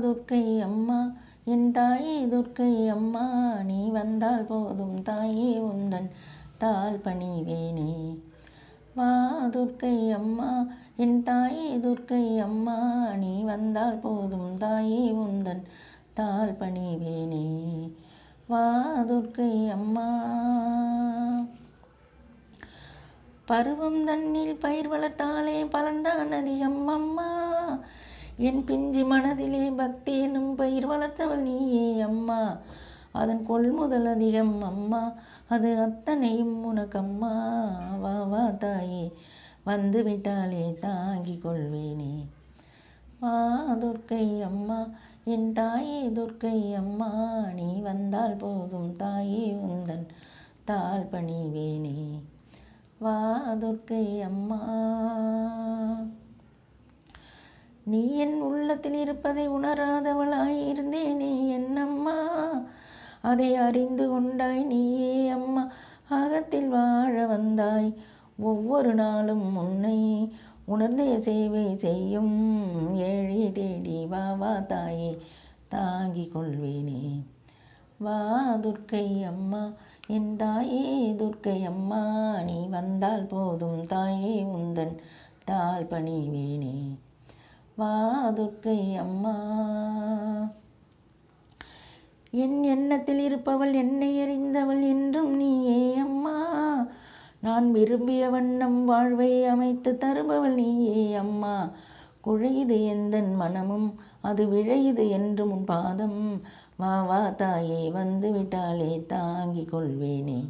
துர்க்கை அம்மா என் தாயே துர்க்கை அம்மா நீ வந்தால் போதும் தாயே உந்தன் தாள் பணிவேனே. வா துர்க்கை அம்மா என் தாயே துர்க்கை அம்மா நீ வந்தால் போதும் தாயே உந்தன் தாள் பணிவேனே. வா துர்க்கை அம்மா. பருவம் தன்னில் பயிர் வளர்த்தாலே பலன்தான் அதிகம் அம்மா. என் பிஞ்சி மனதிலே பக்தி எனும் பயிர் வளர்த்தவள் நீயே அம்மா. அதன் கொள்முதல் அதிகம் அம்மா. அது அத்தனையும் உனக்கம்மா வா வா தாயே. வந்து விட்டாலே தாங்கி கொள்வேனே. வா துர்க்கை அம்மா. என் தாயே துர்க்கை அம்மா. நீ வந்தால் போதும் தாயே. உந்தன் தாழ் பணிவேனே வா துர்க்கை அம்மா. நீ என் உள்ளத்தில் இருப்பதை உணராதவளாயிருந்தே நீ என்னம்மா அதை அறிந்து கொண்டாய் நீயே அம்மா. அகத்தில் வாழ வந்தாய் ஒவ்வொரு நாளும் உன்னை. உணர்ந்தே சேவை செய்யும் ஏழை தேடி வா வா தாயே. தாங்கிக் கொள்வேனே. வா துர்க்கை அம்மா. என் தாயே துர்க்கை அம்மா. நீ வந்தால் போதும் தாயே உந்தன். தாள் பணிவேனே. வா துர்க்கை அம்மா. என் எண்ணத்தில் இருப்பவள் என்னை எறிந்தவள் என்றும் நீயே அம்மா. நான் விரும்பிய வண்ணம் வாழ்வை அமைத்து தருபவள் நீயே அம்மா. குழையுது எந்தன் மனமும் அது விழையுது என்று முன் பாதம். வா வா தாயே வந்து விட்டாலே தாங்கிக் கொள்வேனே.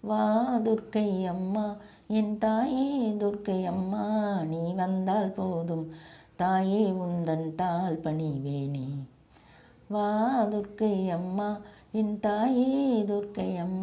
வா துர்க்கை அம்மா என் தாயே துர்க்கை அம்மா நீ வந்தால் போதும். தாயே உந்தன் தாள் பணிவேனே. வா துர்க்கை அம்மா என் தாயே துர்க்கை அம்மா.